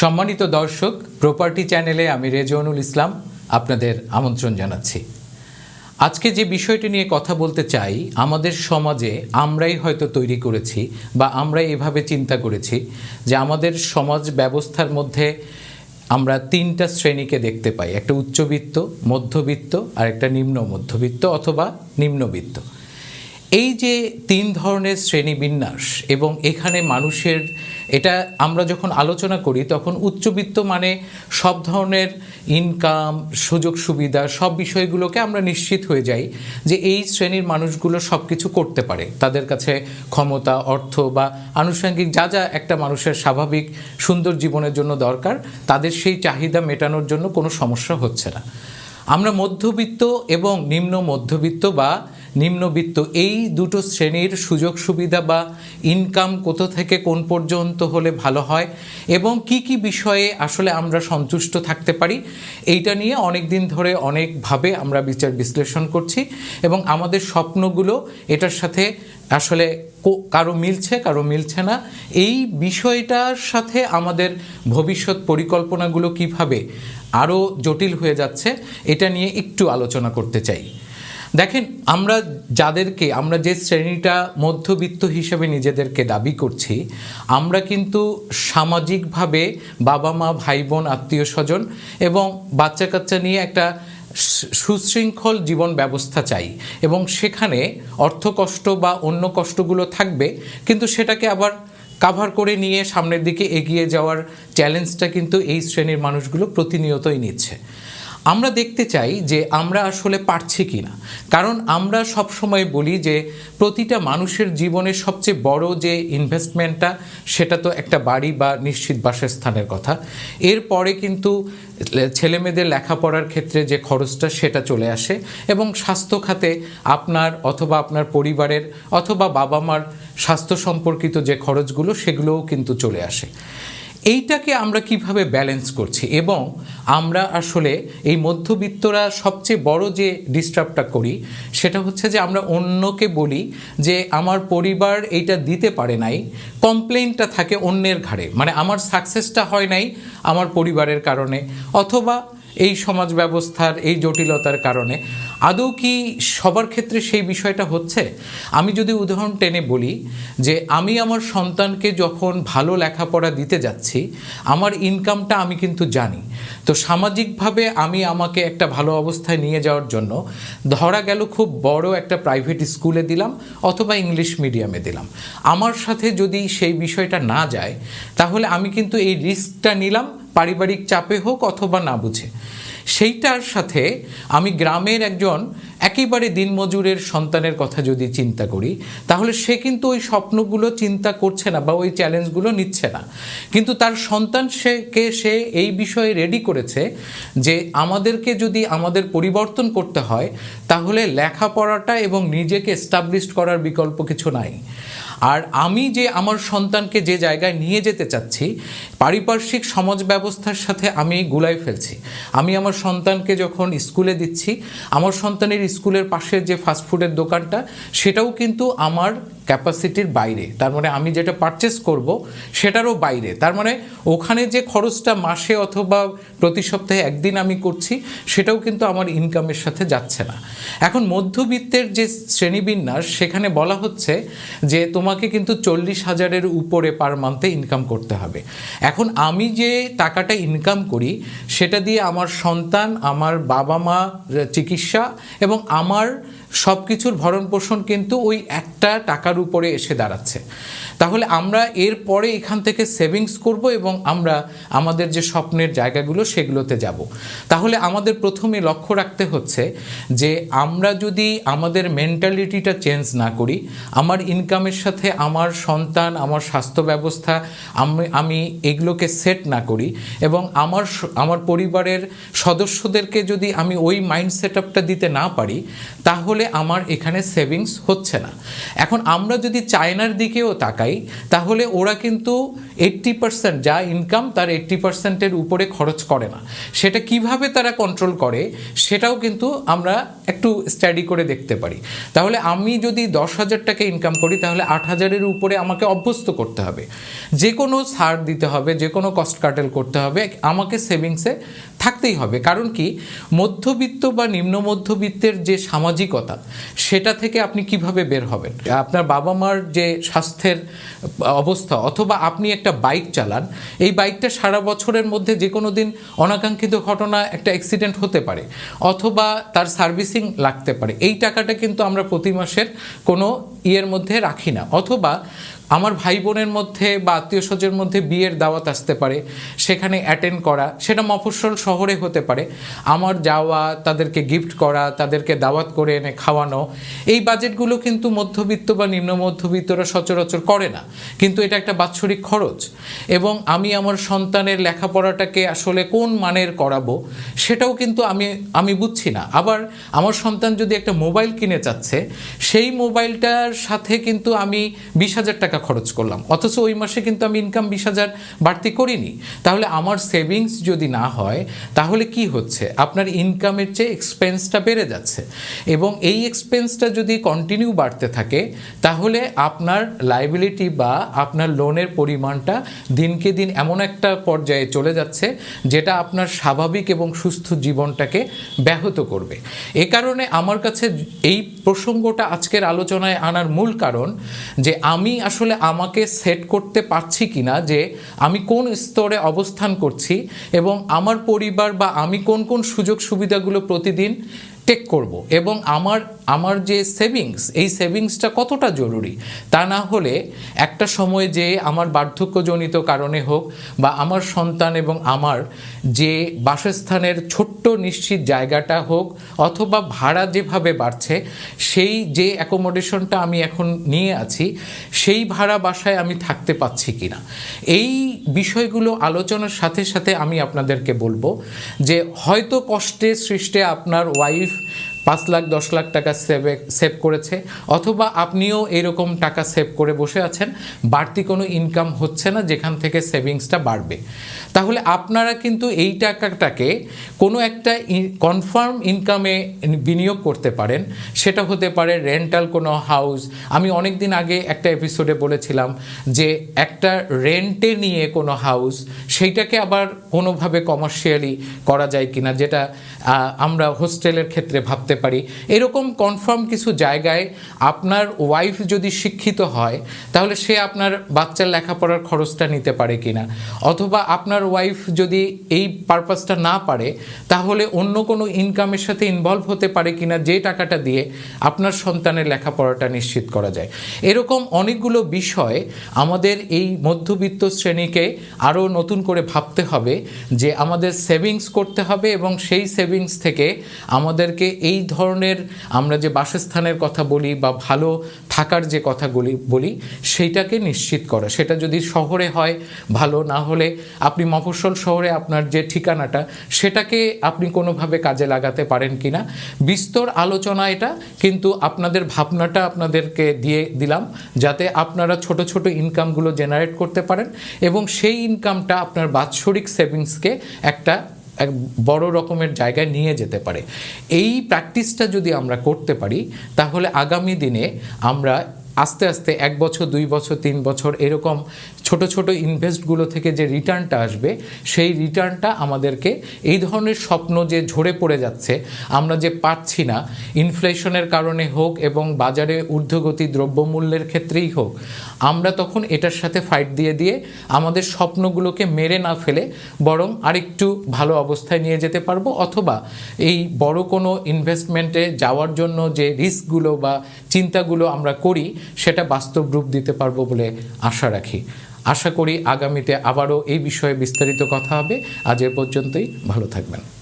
সম্মানিত দর্শক প্রপার্টি চ্যানেলে আমি রেজওয়ানুল ইসলাম আপনাদের আমন্ত্রণ জানাচ্ছি। আজকে যে বিষয়টি নিয়ে কথা বলতে চাই, আমাদের সমাজে আমরাই হয়তো তৈরি করেছি বা আমরাই এভাবে চিন্তা করেছি যে আমাদের সমাজ ব্যবস্থার মধ্যে আমরা তিনটা শ্রেণীকে দেখতে পাই, একটা উচ্চবিত্ত, মধ্যবিত্ত আর একটা নিম্ন মধ্যবিত্ত অথবা নিম্নবিত্ত। এই যে তিন ধরনের শ্রেণীবিন্যাস এবং এখানে মানুষের, এটা আমরা যখন আলোচনা করি, তখন উচ্চবিত্ত মানে সব ধরনের ইনকাম সুযোগ সুবিধা, সব বিষয়গুলোকে আমরা নিশ্চিত হয়ে যাই যে এই শ্রেণির মানুষগুলো সব কিছু করতে পারে। তাদের কাছে ক্ষমতা, অর্থ বা আনুষঙ্গিক যা যা একটা মানুষের স্বাভাবিক সুন্দর জীবনের জন্য দরকার, তাদের সেই চাহিদা মেটানোর জন্য কোনো সমস্যা হচ্ছে না। আমরা মধ্যবিত্ত এবং নিম্ন মধ্যবিত্ত বা নিম্নবিত্ত, এই দুটো শ্রেণির সুযোগ সুবিধা বা ইনকাম কোথা থেকে কোন পর্যন্ত হলে ভালো হয় এবং কি কি বিষয়ে আসলে আমরা সন্তুষ্ট থাকতে পারি, এইটা নিয়ে অনেক দিন ধরে অনেকভাবে আমরা বিচার বিশ্লেষণ করছি এবং আমাদের স্বপ্নগুলো এটার সাথে আসলে কারও মিলছে কারও মিলছে না। এই বিষয়টার সাথে আমাদের ভবিষ্যৎ পরিকল্পনাগুলো কীভাবে আরও জটিল হয়ে যাচ্ছে, এটা নিয়ে একটু আলোচনা করতে চাই। দেখেন, আমরা যাদেরকে, আমরা যে শ্রেণীটা মধ্যবিত্ত হিসেবে নিজেদেরকে দাবি করছি, আমরা কিন্তু সামাজিকভাবে বাবা মা, ভাই বোন, আত্মীয় স্বজন এবং বাচ্চা কাচ্চা নিয়ে একটা সুশৃঙ্খল জীবন ব্যবস্থা চাই। এবং সেখানে অর্থ কষ্ট বা অন্য কষ্টগুলো থাকবে, কিন্তু সেটাকে আবার কাভার করে নিয়ে সামনের দিকে এগিয়ে যাওয়ার চ্যালেঞ্জটা কিন্তু এই শ্রেণির মানুষগুলো প্রতিনিয়তই নিচ্ছে। আমরা দেখতে চাই যে আমরা আসলে পারছি কি না কারণ আমরা সব সময় বলি যে প্রতিটা মানুষের জীবনের সবচেয়ে বড় যে ইনভেস্টমেন্টটা সেটা তো একটা বাড়ি বা নিশ্চিত বাসস্থানের কথা। এরপরে কিন্তু ছেলে মেয়েদের লেখাপড়ার ক্ষেত্রে যে খরচটা, সেটা চলে আসে এবং স্বাস্থ্য খাতে আপনার অথবা আপনার পরিবারের অথবা বাবা মার স্বাস্থ্য সম্পর্কিত যে খরচগুলো, সেগুলোও কিন্তু চলে আসে। এইটাকে আমরা কীভাবে ব্যালেন্স করছি? এবং আমরা আসলে এই মধ্যবিত্তরা সবচেয়ে বড় যে ডিস্টার্বটা করি, সেটা হচ্ছে যে আমরা অন্যকে বলি যে, আমার পরিবার এইটা দিতে পারে নাই কমপ্লেনটা থাকে অন্যের ঘাড়ে। মানে আমার সাকসেসটা হয় নাই আমার পরিবারের কারণে। অথবা এই সমাজ ব্যবস্থার এই জটিলতার কারণে। আদৌ কি সবার ক্ষেত্রে সেই বিষয়টা হচ্ছে? আমি যদি উদাহরণ টেনে বলি যে, আমি আমার সন্তানকে যখন ভালো লেখাপড়া দিতে যাচ্ছি, আমার ইনকামটা আমি কিন্তু জানি। তো সামাজিকভাবে আমি আমাকে একটা ভালো অবস্থায় নিয়ে যাওয়ার জন্য ধরা গেল খুব বড় একটা প্রাইভেট স্কুলে দিলাম অথবা ইংলিশ মিডিয়ামে দিলাম। আমার সাথে যদি সেই বিষয়টা না যায়, তাহলে আমি কিন্তু এই রিস্কটা নিলাম পারিবারিক চাপে হোক অথবা না বুঝে। সেইটার সাথে আমি গ্রামের একজন একেবারে দিনমজুরের সন্তানের কথা যদি চিন্তা করি, তাহলে সে কিন্তু ওই স্বপ্নগুলো চিন্তা করছে না বা ওই চ্যালেঞ্জগুলো নিচ্ছে না। কিন্তু তার সন্তান সেকে সে এই বিষয়ে রেডি করেছে যে আমাদেরকে যদি আমাদের পরিবর্তন করতে হয়, তাহলে লেখাপড়াটা এবং নিজেকে এস্টাবলিশড করার বিকল্প কিছু নাই। আর আমি যে আমার সন্তানকে যে জায়গায় নিয়ে যেতে চাচ্ছি, পারিপার্শ্বিক সমাজ ব্যবস্থার সাথে আমি গুলাই ফেলছি। আমি আমার সন্তানকে যখন স্কুলে দিচ্ছি, আমার সন্তানের স্কুলের পাশে যে ফাস্টফুডের দোকানটা, সেটাও কিন্তু আমার ক্যাপাসিটির বাইরে। তার মানে আমি যেটা পারচেস করব, সেটারও বাইরে। তার মানে ওখানে যে খরচটা মাসে অথবা প্রতি সপ্তাহে একদিন আমি করছি, সেটাও কিন্তু আমার ইনকামের সাথে যাচ্ছে না। এখন মধ্যবিত্তের যে শ্রেণীবিন্যাস, সেখানে বলা হচ্ছে যে তোমাকে কিন্তু চল্লিশ হাজারের উপরে পার মান্থে ইনকাম করতে হবে। এখন আমি যে টাকাটা ইনকাম করি, সেটা দিয়ে আমার সন্তান, আমার বাবা মা চিকিৎসা এবং আমার সব কিছুর ভরণ পোষণ কিন্তু ওই একটা টাকার উপরে এসে দাঁড়াচ্ছে। তাহলে আমরা এরপরে এখান থেকে সেভিংস করব এবং আমরা আমাদের যে স্বপ্নের জায়গাগুলো সেগুলোতে যাব। তাহলে আমাদের প্রথমে লক্ষ্য রাখতে হচ্ছে যে আমরা যদি আমাদের মেন্টালিটিটা চেঞ্জ না করি, আমার ইনকামের সাথে আমার সন্তান, আমার স্বাস্থ্য ব্যবস্থা, আমি আমি এগুলোকে সেট না করি এবং আমার আমার পরিবারের সদস্যদেরকে যদি আমি ওই মাইন্ড সেট দিতে না পারি, তাহলে তাহলে আমার এখানে সেভিংস হচ্ছে না। এখন আমরা যদি চায়নার দিকেও তাকাই, তাহলে ওরা কিন্তু এইট্টি পার্সেন্ট যা ইনকাম তার এইট্টি পার্সেন্টের উপরে খরচ করে না। সেটা কীভাবে তারা কন্ট্রোল করে, সেটাও কিন্তু আমরা একটু স্টাডি করে দেখতে পারি। তাহলে আমি যদি দশ হাজার টাকা ইনকাম করি, তাহলে আট হাজারের উপরে আমাকে অভ্যস্ত করতে হবে। যে কোনো ছাড় দিতে হবে যে কোনো কস্ট কাটেল করতে হবে, আমাকে সেভিংসে থাকতেই হবে। কারণ কি? মধ্যবিত্ত বা নিম্ন মধ্যবিত্তের যে সামাজিকতা সেটা থেকে আপনি কীভাবে বের হবেন? আপনার বাবা মার যে স্বাস্থ্যের অবস্থা অথবা আপনি একটা বাইক চালান, এই বাইকটা সারা বছরের মধ্যে যে কোনো দিন অনাকাঙ্ক্ষিত ঘটনা, একটা অ্যাক্সিডেন্ট হতে পারে অথবা তার সার্ভিসিং লাগতে পারে। এই টাকাটা কিন্তু আমরা প্রতি মাসের কোনো ইয়ের মধ্যে রাখি না। অথবা আমার ভাই বোনের মধ্যে বা আত্মীয় স্বজনের মধ্যে বিয়ের দাওয়াত আসতে পারে, সেখানে অ্যাটেন্ড করা, সেটা মফস্বল শহরে হতে পারে। আমার যাওয়া, তাদেরকে গিফট করা, তাদেরকে দাওয়াত করে এনে খাওয়ানো, এই বাজেটগুলো কিন্তু মধ্যবিত্ত বা নিম্ন মধ্যবিত্তরা সচরাচর করে না। কিন্তু এটা একটা বাৎসরিক খরচ। এবং আমি আমার সন্তানের লেখাপড়াটাকে আসলে কোন মানের করাবো, সেটাও কিন্তু আমি আমি বুঝছি না। আবার আমার সন্তান যদি একটা মোবাইল কিনে চাচ্ছে, সেই মোবাইলটার সাথে কিন্তু আমি বিশ হাজার টাকা খরচ করলাম। অথচ ওই মাসে কিন্তু আমি ইনকাম বিশ হাজার বাড়তি করিনি। তাহলে আমার সেভিংস যদি না হয়, তাহলে কি হচ্ছে? আপনার ইনকামের চেয়ে এক্সপেন্সটা বেড়ে যাচ্ছে। এবং এই এক্সপেন্সটা যদি কন্টিনিউ বাড়তে থাকে, তাহলে আপনার লাইবিলিটি বা আপনার লোনের পরিমাণটা দিনকে দিন এমন একটা পর্যায়ে চলে যাচ্ছে, যেটা আপনার স্বাভাবিক এবং সুস্থ জীবনটাকে ব্যাহত করবে। এ কারণে আমার কাছে এই প্রসঙ্গটা আজকের আলোচনায় আনার মূল কারণ যে আমি আসলে আমাকে সেট করতে পারছি কি না যে আমি কোন স্তরে অবস্থান করছি এবং আমার পরিবার বা আমি কোন কোন সুযোগ সুবিধাগুলো প্রতিদিন টেক করব এবং আমার আমার যে সেভিংস এই সেভিংসটা কতটা জরুরি? তা না হলে একটা সময় যে আমার বার্ধক্যজনিত কারণে হোক বা আমার সন্তান এবং আমার যে বাসস্থানের ছোট্ট নিশ্চিত জায়গাটা হোক অথবা ভাড়া যেভাবে বাড়ছে, সেই যে অ্যাকোমোডেশনটা আমি এখন নিয়ে আছি, সেই ভাড়া বাসায় আমি থাকতে পাচ্ছি কি না এই বিষয়গুলো আলোচনার সাথে সাথে আমি আপনাদেরকে বলব যে হয়তো কষ্টে সৃষ্টে আপনার ওয়াইফ পাঁচ লাখ, দশ লাখ টাকা সেভে সেভ করেছে। অথবা আপনিও এরকম টাকা সেভ করে বসে আছেন, বাড়তি কোনো ইনকাম হচ্ছে না, যেখান থেকে সেভিংসটা বাড়বে। তাহলে আপনারা কিন্তু এই টাকাটাকে কোনো একটা কনফার্ম ইনকামে বিনিয়োগ করতে পারেন। সেটা হতে পারে রেন্টাল কোনো হাউস আমি অনেক দিন আগে একটা এপিসোডে বলেছিলাম যে একটা রেন্টে নিয়ে কোনো হাউস সেইটাকে আবার কোনোভাবে কমার্শিয়ালি করা যায় কিনা, যেটা আমরা হোস্টেলের ক্ষেত্রে ভাবতে পারি। এরকম কনফার্ম কিছু জায়গায় আপনার ওয়াইফ যদি শিক্ষিত হয়, তাহলে সে আপনার বাচ্চার লেখাপড়ার খরচটা নিতে পারে কিনা? অথবা আপনার ওয়াইফ যদি এই পারপাসটা না পারে, তাহলে অন্য কোনো ইনকামের সাথে ইনভলভ হতে পারে কিনা যে টাকাটা দিয়ে আপনার সন্তানের লেখাপড়াটা নিশ্চিত করা যায়। এরকম অনেকগুলো বিষয় আমাদের এই মধ্যবিত্ত শ্রেণীকে আরও নতুন করে ভাবতে হবে যে আমাদের সেভিংস করতে হবে এবং সেই সেভিংস থেকে আমাদেরকে এই ধরনের আমরা যে বাসস্থানের কথা বলি বা ভালো থাকার যে কথাগুলি বলি, সেইটাকে নিশ্চিত করা। সেটা যদি শহরে হয়, ভালো না হলে আপনি মফস্বল শহরে আপনার যে ঠিকানাটা, সেটাকে আপনি কোনোভাবে কাজে লাগাতে পারেন কিনা বিস্তর আলোচনা এটা, কিন্তু আপনাদের ভাবনাটা আপনাদেরকে দিয়ে দিলাম, যাতে আপনারা ছোট ছোট ইনকামগুলো জেনারেট করতে পারেন এবং সেই ইনকামটা আপনার বাৎসরিক সেভিংসকে একটা এক বড় রকমের জায়গায় নিয়ে যেতে পারে। এই প্র্যাকটিসটা যদি আমরা করতে পারি, তাহলে আগামী দিনে আমরা আস্তে আস্তে এক বছর, দুই বছর, তিন বছর এরকম ছোট ছোট ইনভেস্টগুলো থেকে যে রিটার্নটা আসবে, সেই রিটার্নটা আমাদেরকে এই ধরনের স্বপ্ন যে ঝরে পড়ে যাচ্ছে, আমরা যে পাচ্ছি না ইনফ্লেশনের কারণে হোক এবং বাজারে ঊর্ধ্বগতি দ্রব্যমূল্যের ক্ষেত্রেই হোক, আমরা তখন এটার সাথে ফাইট দিয়ে দিয়ে আমাদের স্বপ্নগুলোকে মেরে না ফেলে বরং আরেকটু ভালো অবস্থায় নিয়ে যেতে পারব অথবা এই বড় কোনো ইনভেস্টমেন্টে যাওয়ার জন্য যে রিস্কগুলো বা চিন্তাগুলো আমরা করি, সেটা বাস্তব রূপ দিতে পারব বলে আশা রাখি। আশা করি আগামীতে আবারও এই বিষয়ে বিস্তারিত কথা হবে। আজ এ পর্যন্তই ভালো থাকবেন।